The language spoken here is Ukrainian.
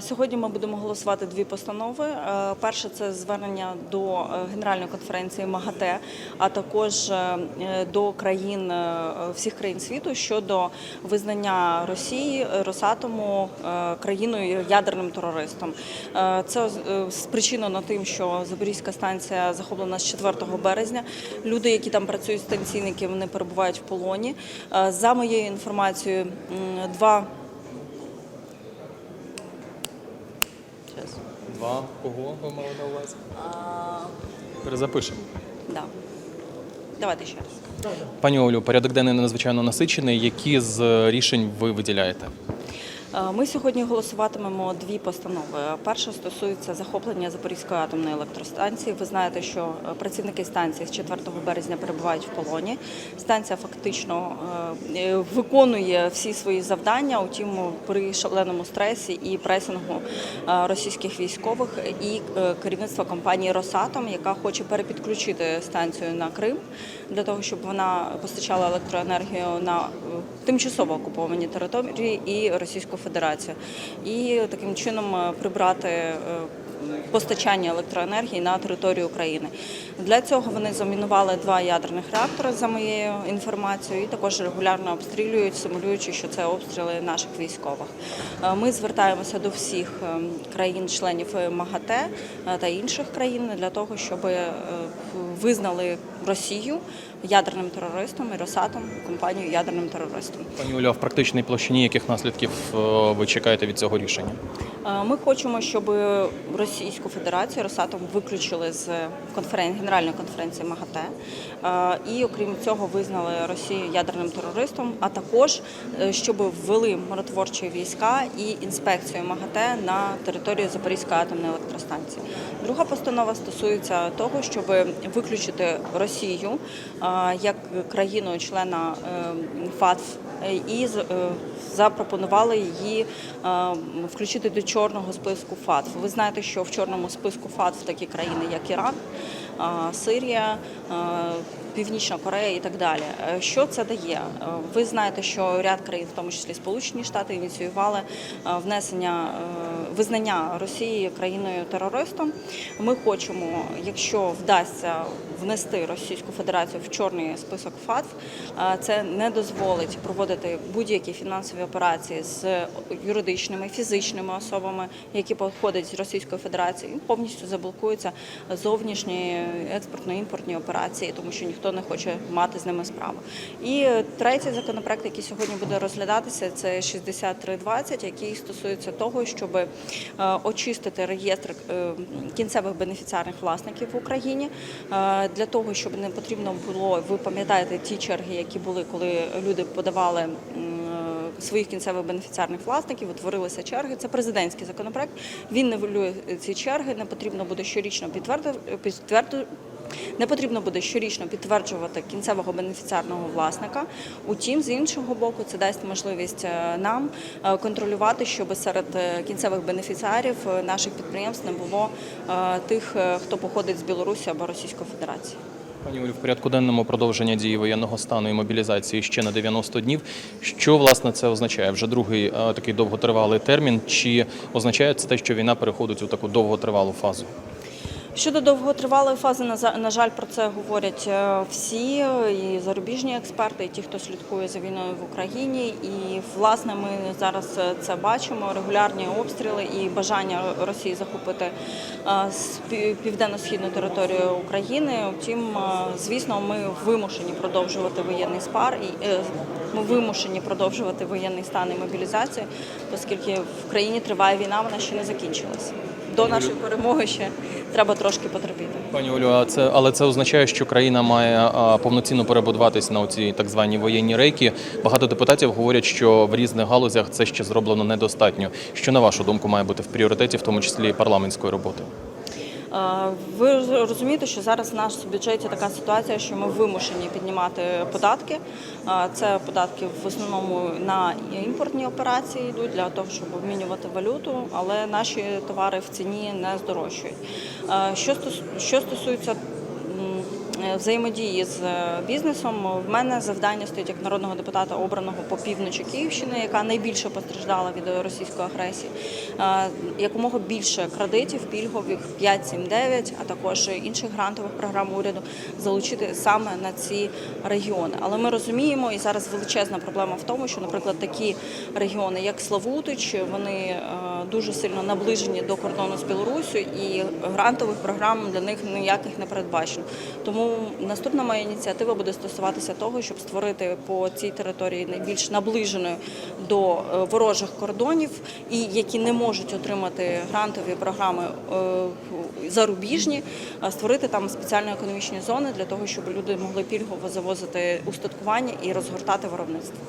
Сьогодні ми будемо голосувати дві постанови. Е, Перше це звернення до е, Генеральної конференції МАГАТЕ, а також е, до країн всіх країн світу щодо визнання Росії Росатому країною ядерним терористом. Це спричинено тим, що Запорізька станція захоплена з 4 березня. Люди, які там працюють станційники, вони перебувають в полоні. За моєю інформацією, два Два кого ви мали на увазі? Перезапишемо. Да. Давайте ще раз. Пані Олю, порядок денний надзвичайно насичений. Які з рішень ви виділяєте? Е, Ми сьогодні голосуватимемо дві постанови. Перша стосується захоплення Запорізької атомної електростанції. Ви знаєте, що е, працівники станції з 4 березня перебувають в полоні. Станція фактично е, виконує всі свої завдання, утім при шаленому стресі і пресингу російських військових і керівництва компанії Росатом, яка хоче перепідключити станцію на Крим для того, щоб вона постачала електроенергію на тимчасово окуповані території і Російську Федерацію, і таким чином е, прибрати е, постачання електроенергії на територію України. Для цього вони замінували два ядерних реактори, за моєю інформацією, і також регулярно обстрілюють, симулюючи, що це обстріли наших військових. Е, Ми звертаємося до всіх країн-членів МАГАТЕ та інших країн для того, щоб визнали Росію ядерним терористом і Росатом компанію ядерним терористом. Пані Олю, а в практичній площині яких наслідків е, ви чекаєте від цього рішення? Е, Ми хочемо, щоб Російську Федерацію Росатом виключили з конферен... Генеральної конференції МАГАТЕ Е, і, окрім цього, визнали Росію ядерним терористом, а також щоб ввели миротворчі війська і інспекцію МАГАТЕ на територію Запорізької атомної електростанції. Друга постанова стосується того, щоб виключити Росію е, як країну-члена ФАЦ е, і е, запропонували її е, включити до чорного списку ФАЦ. Ви знаєте, що в чорному списку ФАЦ такі країни, як Іран, е, Сирія, е, Північна Корея і так далі. Е, Що це дає? Е, Ви знаєте, що ряд країн, в тому числі Сполучені Штати, ініціювали е, внесення визнання Росії країною терористом. Ми хочемо, якщо вдасться внести Російську Федерацію в чорний список ФАТФ, це не дозволить проводити будь-які фінансові операції з юридичними, фізичними особами, які походять з Російської Федерації. І Повністю заблокуються зовнішні експортно-імпортні операції, тому що ніхто не хоче мати з ними справу. І третій законопроект, який сьогодні буде розглядатися, це 6320, який стосується того, щоб е, очистити реєстр е, кінцевих бенефіціарних власників в Україні е, для того, щоб не потрібно було. Ви пам'ятаєте ті черги, які були, коли люди подавали. Своїх кінцевих бенефіціарних власників утворилися черги. Це президентський законопроект. Він нивелює ці черги. Не потрібно буде щорічно підтвердити не потрібно буде щорічно підтверджувати кінцевого бенефіціарного власника. Утім, з іншого боку, це дасть можливість е, нам е, контролювати, щоб серед е, кінцевих бенефіціарів наших підприємств не було тих, хто походить з Білорусі або Російської Федерації. Пані Олю, в порядку денному продовження дії воєнного стану і мобілізації ще на 90 днів. Що власне це означає? Вже другий такий довготривалий термін. Чи означає це те, що війна переходить у таку довготривалу фазу? Щодо довготривалої фази, на жаль, про це говорять е, всі і зарубіжні експерти, і ті, хто слідкує за війною в Україні. І власне ми зараз е, це бачимо: регулярні обстріли і бажання Росії захопити південно-східну територію України. Втім, е, звісно, ми вимушені продовжувати воєнний спар і е, ми вимушені продовжувати воєнний стан і мобілізацію, оскільки в країні триває війна, вона ще не закінчилася. До нашої перемоги ще треба трошки потерпіти. Пані Олю, а це але це означає, що країна має повноцінно перебудуватись на ці так звані воєнні рейки. Багато депутатів говорять, що в різних галузях це ще зроблено недостатньо. Що на вашу думку має бути в пріоритеті, в тому числі парламентської роботи? Ви розумієте, що зараз в нашому бюджеті така ситуація, що ми вимушені піднімати податки. Це податки в основному на імпортні операції йдуть для того, щоб обмінювати валюту, але наші товари в ціні не здорожчують. Що стосується е, взаємодії з е, бізнесом. В мене завдання стоїть як народного депутата, обраного по півночі Київщини, яка найбільше постраждала від російської агресії. Якомога більше кредитів, пільгових 5, 7, 9, а також інших грантових програм уряду залучити саме на ці регіони. Але ми розуміємо, і зараз величезна проблема в тому, що, наприклад, такі регіони, як Славутич, вони е, дуже сильно наближені до кордону з Білоруссю, і грантових програм для них ніяких не передбачено. Тому наступна моя ініціатива буде стосуватися того, щоб створити по цій території найбільш наближеною до е, ворожих кордонів, і які не можуть отримати грантові програми е, зарубіжні, а створити там спеціальні економічні зони для того, щоб люди могли пільгово завозити устаткування і розгортати виробництво.